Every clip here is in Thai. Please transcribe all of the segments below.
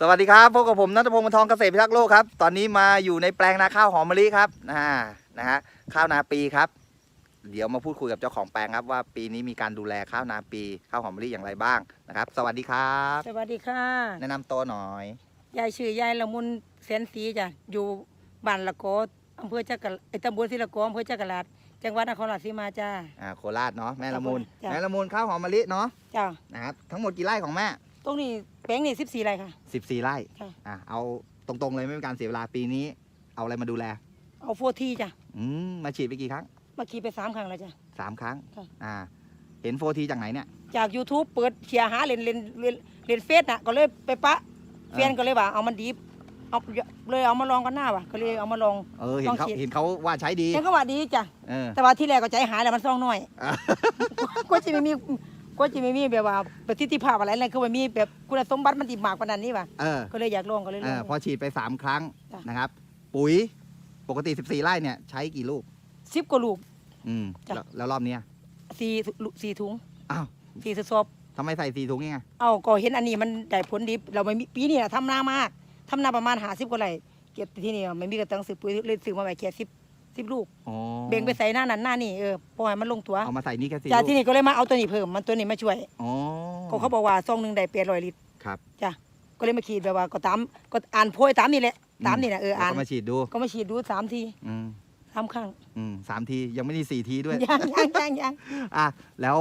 สวัสดีครับพบกับผมนัทพงศ์มนทองเกษตรพิทักษ์โลกครับ ตอนนี้มาอยู่ในแปลงนาข้าวหอมมะลิครับนะนะฮะข้าวนาปีครับ เดี๋ยวมาพูดคุยกับเจ้าของแปลงครับว่าปีนี้มีการดูแลข้าวนาปีข้าวหอมมะลิอย่างไรบ้างนะครับ สวัสดีครับ สวัสดีค่ะแนะนำตัวหน่อย ยายชื่อยายละมุนแสนศรีจ้ะอยู่บ้านละโกอำเภอจักรไอยตำบลศิลาโกอำเภอจักราชจังหวัดนครราชสีมาจ้า อ่าโคราชเนาะแม่ละมุนจ้ะ แม่ละมุนข้าวหอมมะลิเนาะจ้านะครับทั้งหมดกี่ไร่ของแม่ ตรงนี้แปลงนี่สิบสี่ไร่ค่ะ 14 ไร่ค่ะ อ่าเอาตรงๆเลยไม่เป็นการเสียเวลาปีนี้ เอาอะไรมาดูแล เอาโฟทีจ้ะอืมมาฉีดไปกี่ครั้งเมื่อกี้ไปสามครั้งแล้วจ้ะ สามครั้ง ค่ะ อ่า เห็นโฟทีจากไหนเนี่ย จาก YouTube เปิดเชียร์หาเล่นเล่นเล่นเล่นเฟซน่ะก็เลยไปปะแฟนก็เลยว่าเอามันดีเอาเลยเอามาลองกันหน้าว่ะก็เลยเอามาลอง เออ เห็นเขาลองฉีด เห็นเขาว่าใช้ดีแฟนก็ว่าดีจ้ะเออ แต่ว่าที่แรกก็ใจหายแล้วมันซ่องน้อยอะก็จะไม่มี ก็จะไม่มีแบบว่าประสิทธิภาพอะไรเลยคือมันมีแบบคุณสมบัติมันติมากกว่านั้นนี่ว่ะเออก็เลยอยากลองก็เลยลเอองอพอฉีดไปสามครั้งจ้ะนะครับ ปุ๋ยปกติ 14 ไร่เนี่ยใช้กี่ลูก สิบกว่าลูก อืมจ้ะ แล้วแล้วรอบเนี้ยสี่ลูกสี่ถุงอ้าวสี่สอบ ทำไมใส่สี่ถุงยังไงเอาก็เห็นอันนี้มันได้ผลดีเราไม่มีปีนี้น่ะทำนามากทำนาประมาณหาสิบกว่าไร่เก็บที่นี่ไม่มีกระตังซื้อปุ๋ยเลยซื้อมาไว้แค่สิบ สิบลูกอ๋อเบ่งไปใส่หน้านั้นหน้านี่เออพอให้มันลงตัวเอามาใส่นี่แค่สี่จากลูที่กนี่ก็เลยมาเอาตัวนี้เพิ่มมันตัวนี้มาช่วยอ๋อเขาเขาบอกว่าซองหนึ่งได้แปดร้อยลิตรครับจ้ะก็เลยมาขีดแบบว่าก็ตามก็อ่านโพยตามนี่แหละตามนี่นะเออแล้วอ่านก็มาฉีดดูก็มาฉีดดูสามทีอืมสามครั้งอืมสามทียังไม่ได้สี่ทีด้วย ยังยังยังยังอะแล้ว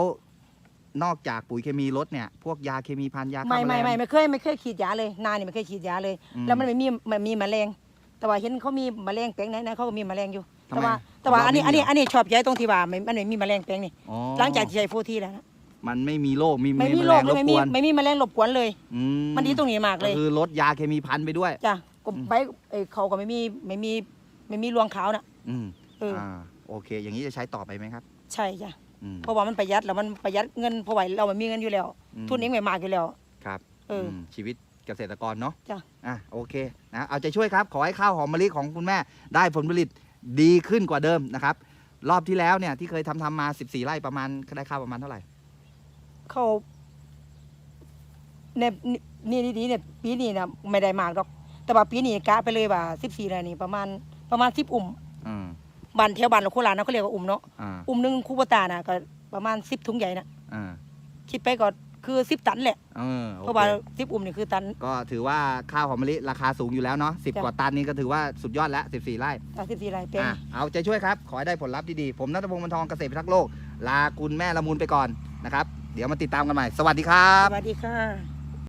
นอกจากปุ๋ยเคมีลดเนี่ย พวกยาเคมีพันยาฆ่าไม่แมลไม่งไม่ไม่เคยไม่เคยฉีดยาเลยนานี่ไม่เคยฉีดยาเลย อืม แล้วมันไม่มีมันมีแมลงแต่ว่าเห็นเขามีแมลงแปลงไหนนะเขาก็มีแมลงอยู่ทำ แต่ไมว่าแต่ว่าของเราอันนี้ไม่อันมีนี้เหรออันนี้ชอบใจตรงที่ว่ามันมันไม่มีแมลงแปลงนี่อ๋อหลังจากที่ใช้โฟทีแล้วนะมันไม่มีโรคมีไม่มีแมโรลคงเลรยบไม่กมีวนไม่มีแมลงรบกวนเลยอืมันดีตรงนี้มากก็เลยคือลดยาเคมีพันไปด้วยจ้ะก็ใบเอ้ยเขาก็ไม่มีไม่มีไม่มีรวงขาวน่ะอืมเออออ่าโอเค อย่างนี้จะใช้ต่อไปไหมครับ ใช่จ้ะอืมเพราะว่ามันประหยัดแล้วมันประหยัดเงินเพราะว่าเราไม่มีเงินอยู่แล้วมทุนเองไม่มากอยู่แล้วครับเอออมชีวิตเกษตรกรเนาะจ้ะอะโอเคนะเอาใจช่วยครับ ขอให้ข้าวหอมมะลิของคุณแม่ได้ผลผลิต ดีขึ้นกว่าเดิมนะครับ รอบที่แล้วเนี่ยที่เคยทำทำมา 14 ไร่ประมาณได้ข้าวประมาณเท่าไหร่ เขาเนี่ยนี่นี่นี่เนี่ยปีนี้นะไม่ได้มากหรอก แต่ว่าปีนี้กะไปเลยว่าสิบสี่ไรนี่ประมาณประมาณสิบอุ่มอืมบ้านแถวบ้านเราโคราชนะเขาเรียกว่าอุ่มเนาะอ่าอุ่มหนึ่งคูปตานะก็ประมาณสิบถุงใหญ่นะอ่าคิดไปก็ คือสิบตันแหละเออโอเพราะเคว่าสิบอุ่มนี่คือตันก็ถือว่าข้าวหอมมะลิราคาสูงอยู่แล้วเนาะสิจ้ะกว่าตันนี่ก็ถือว่าสุดยอดแล้ว14ไร่สิบสี่ไรเป็นอะเอาใจช่วยครับ ขอให้ได้ผลลัพธ์ที่ดีผมนัทพงศ์บรรทองเกษตรพิทักษ์โลก ลาคุณแม่ละมุนไปก่อนนะครับ เดี๋ยวมาติดตามกันใหม่ สวัสดีครับ สวัสดีค่ะ